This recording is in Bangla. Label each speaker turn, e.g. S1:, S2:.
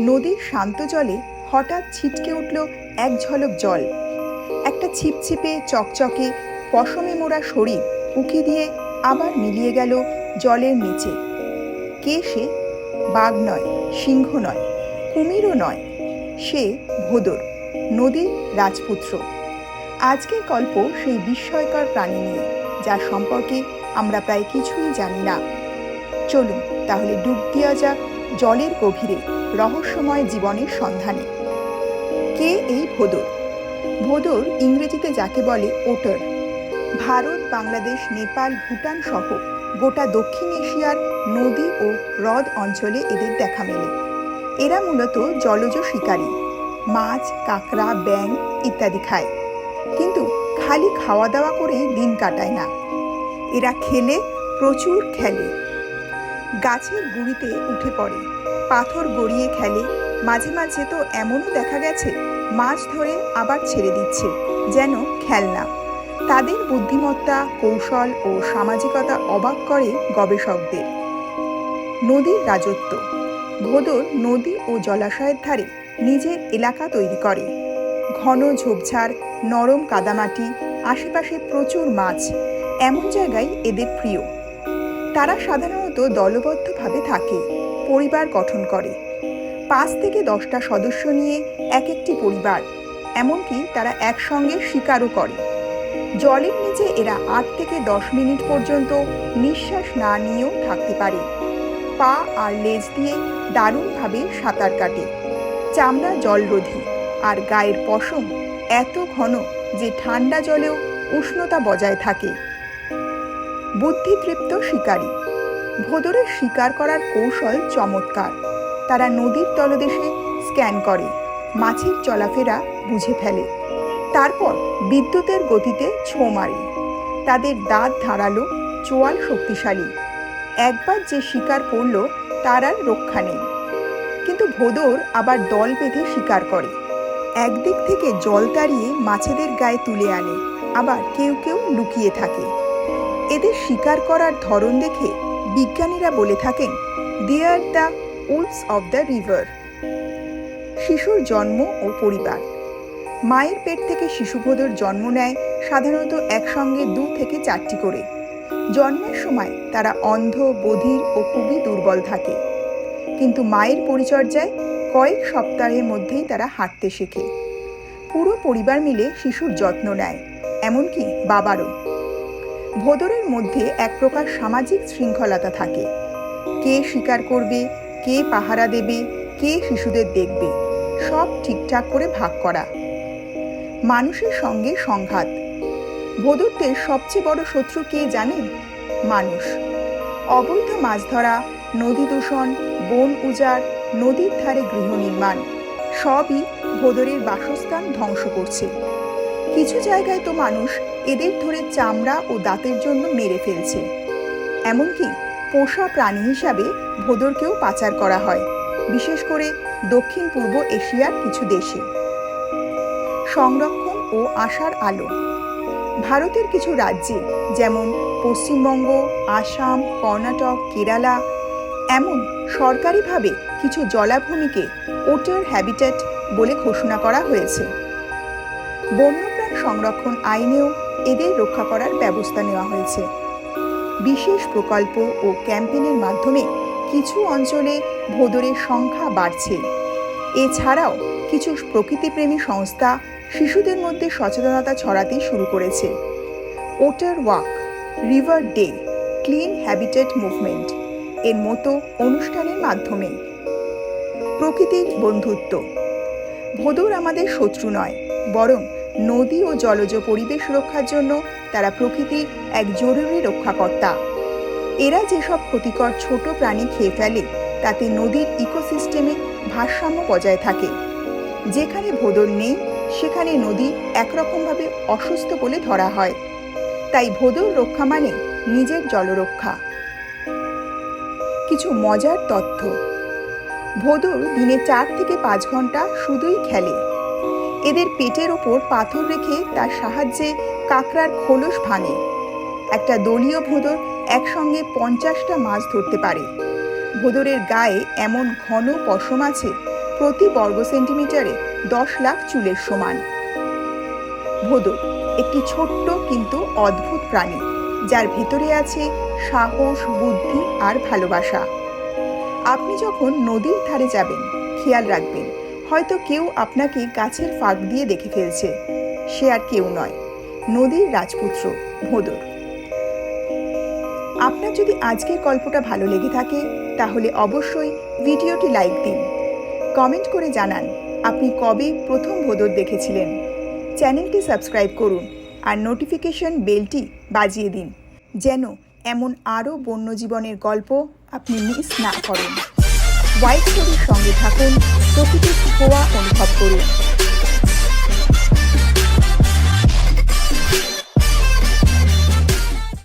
S1: নদীর শান্ত জলে হঠাৎ ছিটকে উঠল এক ঝলক জল। একটা ছিপছিপে, চকচকে, পশমে মোড়া শরীর উকি দিয়ে আবার মিলিয়ে গেল জলের নিচে। কে সে? বাঘ নয়, সিংহ নয়, কুমিরও নয়। সে ভোদর, নদীর রাজপুত্র। আজকের গল্প সেই বিস্ময়কর প্রাণী নিয়ে, যার সম্পর্কে আমরা প্রায় কিছুই জানি না। চলুন তাহলে ডুব দেওয়া যাক জলের গভীরে রহস্যময় জীবনের সন্ধানে। কে এই ভোদর? ভোদর ইংরেজিতে যাকে বলে ওটার। ভারত, বাংলাদেশ, নেপাল, ভুটান সহ গোটা দক্ষিণ এশিয়ার নদী ও হ্রদ অঞ্চলে এদের দেখা মেলে। এরা মূলত জলজ শিকারী, মাছ, কাঁকড়া ব্যাং ইত্যাদি খায়। কিন্তু খালি খাওয়া দাওয়া করেই দিন কাটায় না। এরা খেলে, প্রচুর খেলে। গাছের গুঁড়িতে উঠে পড়ে। পাথর গড়িয়ে খেলে। মাঝে মাঝে তো এমনও দেখা গেছে, মাছ ধরে আবার ছেড়ে দিচ্ছে, যেন খেলনা। তাদের বুদ্ধিমত্তা, কৌশল ও সামাজিকতা অবাক করে গবেষকদের। নদীর রাজত্ব। ভোদর নদী ও জলাশয়ের ধারে নিজের এলাকা তৈরি করে। ঘন ঝোপঝাড়, নরম কাদামাটি, আশেপাশে প্রচুর মাছ। এমন জায়গায় এদের প্রিয়। তারা সাধারণত দলবদ্ধভাবে থাকে, পরিবার গঠন করে। পাঁচ থেকে দশটা সদস্য নিয়ে এক একটি পরিবার, এমনকি তারা একসঙ্গে শিকারও করে। জলের নিচে এরা আট থেকে দশ মিনিট পর্যন্ত নিঃশ্বাস না নিয়েও থাকতে পারে। পা আর লেজ দিয়ে দারুণভাবে সাঁতার কাটে। চামড়া জলরোধী আর গায়ের পশম এত ঘন যে ঠান্ডা জলেও উষ্ণতা বজায় থাকে। বুদ্ধিতৃপ্ত শিকারী ভোদরের শিকার করার কৌশল চমৎকার। তারা নদীর তলদেশে স্ক্যান করে, মাছের চলাফেরা বুঝে ফেলে। তারপর বিদ্যুতের গতিতে ছোঁ মারে। তাদের দাঁত ধারালো, চোয়াল শক্তিশালী। একবার যে শিকার করল, তার আর রক্ষা নেই। কিন্তু ভোদর আবার দল বেঁধে শিকার করে। একদিক থেকে জল তাড়িয়ে মাছেদের গায়ে তুলে আনে, আবার কেউ কেউ লুকিয়ে থাকে। এদের শিকার করার ধরন দেখে বিজ্ঞানীরা বলে থাকেন they are the owls of the river শিশুর জন্ম ও পরিবার। মায়ের পেট থেকে শিশুভোদর জন্ম নেয় সাধারণত একসঙ্গে দু থেকে চারটি করে। জন্মের সময় তারা অন্ধ, বধির ও খুবই দুর্বল থাকে। কিন্তু মায়ের পরিচর্যায় কয়েক সপ্তাহের মধ্যেই তারা হাঁটতে শেখে। পুরো পরিবার মিলে শিশুর যত্ন নেয়, এমনকি বাবারও। ভোদরের মধ্যে এক প্রকার সামাজিক শৃঙ্খলতা থাকে। কে শিকার করবে, কে পাহারা দেবে, কে শিশুদের দেখবে, সব ঠিকঠাক করে ভাগ করা। মানুষের সঙ্গে সংঘাত। ভোদরদের সবচেয়ে বড় শত্রু কে জানেন? মানুষ। অবৈধ মাছ ধরা, নদী দূষণ, বন উজাড়, নদীর ধারে গৃহ নির্মাণ, সবই ভোদরের বাসস্থান ধ্বংস করছে। কিছু জায়গায় তো মানুষ এদের ধরে চামড়া ও দাঁতের জন্য মেরে ফেলছে। এমনকি পোষা প্রাণী হিসাবে ভোদরকেও পাচার করা হয়, বিশেষ করে দক্ষিণ পূর্ব এশিয়ার কিছু দেশে। সংরক্ষণ ও আশার আলো। ভারতের কিছু রাজ্যে, যেমন পশ্চিমবঙ্গ, আসাম, কর্ণাটক, কেরালা, এমন সরকারিভাবে কিছু জলাভূমিকে ওটার হ্যাবিটেট বলে ঘোষণা করা হয়েছে। বন্যপ্রাণ সংরক্ষণ আইনেও এদের রক্ষা করার ব্যবস্থা নেওয়া হয়েছে। বিশেষ প্রকল্প ও ক্যাম্পেনের মাধ্যমে কিছু অঞ্চলে ভোদরের সংখ্যা বাড়ছে। এছাড়াও কিছু প্রকৃতিপ্রেমী সংস্থা শিশুদের মধ্যে সচেতনতা ছড়াতে শুরু করেছে। Otter walk, river day, clean habitat movement এর মতো অনুষ্ঠানের মাধ্যমে। প্রকৃতির বন্ধুত্ব। ভোদর আমাদের শত্রু নয়, বরং নদী ও জলজ পরিবেশ রক্ষার জন্য তারা প্রকৃতির এক জরুরি রক্ষাকর্তা। এরা যেসব ক্ষতিকর ছোট প্রাণী খেয়ে ফেলে, তাতে নদীর ইকোসিস্টেমে ভারসাম্য বজায় থাকে। যেখানে ভোদর নেই, সেখানে নদী একরকমভাবে অসুস্থ বলে ধরা হয়। তাই ভোদর রক্ষা মানে নিজের জলরক্ষা। কিছু মজার তথ্য। ভোদর দিনে চার থেকে পাঁচ ঘণ্টা শুধুই খেলে। এদের পেটের ওপর পাথর রেখে তার সাহায্যে কাঁকড়ার খোলস ভাঙে। একটা দলীয় ভোদর একসঙ্গে পঞ্চাশটা মাছ ধরতে পারে। ভোদরের গায়ে এমন ঘন পশম আছে, প্রতি বর্গ সেন্টিমিটারে দশ লাখ চুলের সমান। ভোদর একটি ছোট্ট কিন্তু অদ্ভুত প্রাণী, যার ভেতরে আছে সাহস, বুদ্ধি আর ভালোবাসা। আপনি যখন নদীর ধারে যাবেন, খেয়াল রাখবেন হয়তো কেউ আপনাকে গাছের ফাঁক দিয়ে দেখে ফেলছে। সে আর কেউ নয়, নদীর রাজপুত্র ভোদর। আপনার যদি আজকের গল্পটা ভালো লেগে থাকে, তাহলে অবশ্যই ভিডিওটি লাইক দিন। কমেন্ট করে জানান, আপনি কবে প্রথম ভোদর দেখেছিলেন। চ্যানেলটি সাবস্ক্রাইব করুন আর নোটিফিকেশন বেলটি বাজিয়ে দিন, যেন এমন আরও বন্যজীবনের গল্প আপনি মিস না করেন। হোয়াইট স্টোরির সঙ্গে থাকুন প্রকৃতির ছোঁয়া অনুভব করুন।